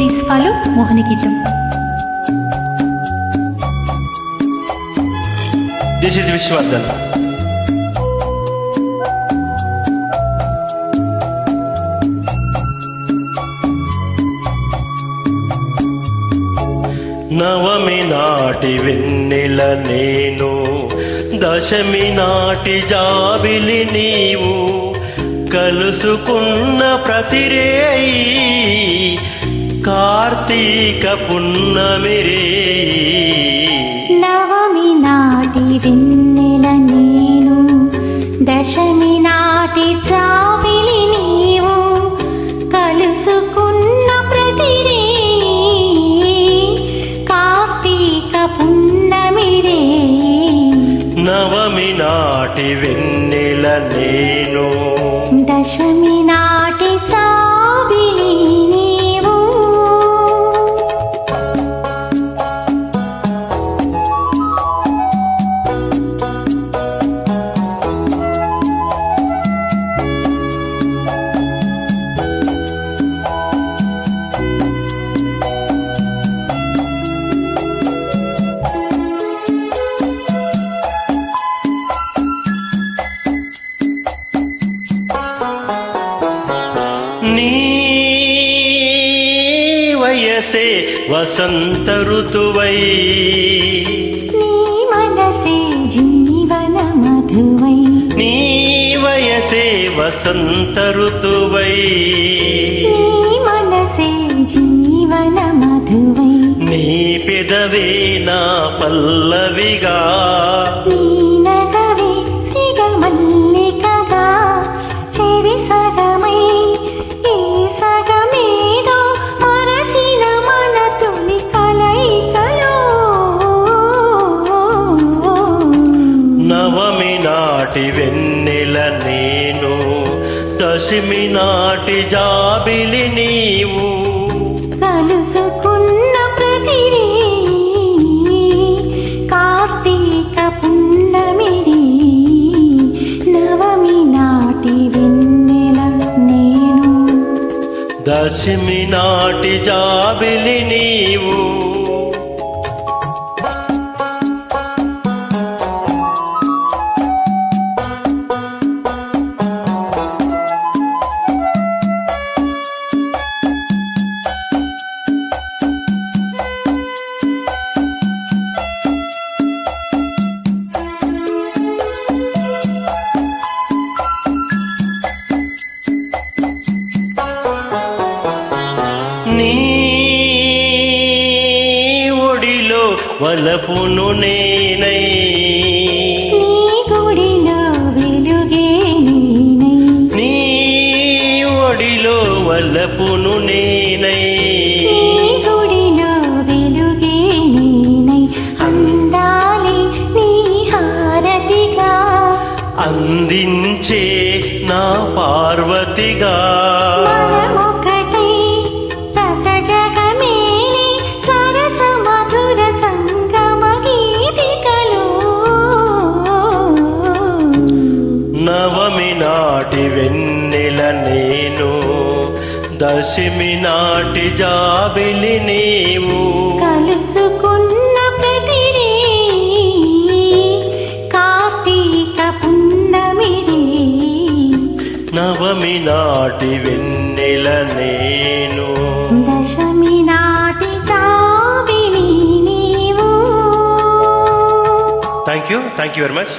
Please follow Mohini గీతం. This is Vishwavardhan Navami నాటి వెన్నెల నేను దశమి నాటి జాబిలి నీవు కలుసుకున్న ప్రతిరేయి కార్తీక పున్నమిరే. నవమి నాటి వెన్నెల నేను దశమి నాటి చావిలి నీవు కలుసుకున్న ప్రతిరే కార్తీక పున్నమిరే. నవమి నాటి వెన్నెల నేను. దశమి నాటి వయసే వసంత ఋతువై. నీ మనసే జీవన మధువై. నీ వయసే వసంత ఋతువై. నీ మనసే జీవన మధువై. నీ పెదవే నా పల్లవిగా. నాటి వెన్నెల నేను దశమి నాటి జాబిలి నీవు. కలుసుకున్న ప్రతిరే కార్తీక పున్నమిరి నవమి నాటి వెన్నెల నేను. దశమి నాటి జాబిలి నీవు. వలపును నేనై. నీ ఒడిలో వలపును నేనై. అందించే నా పార్వతిగా. వెన్నెల నేను దశమి నాటి జాబిలి నీవు. కలుసుకున్న ప్రతిరే కార్తీక పున్నమిరే నవమి నాటి వెన్నెల నేను. దశమి నాటి నీవు. Thank you thank you very much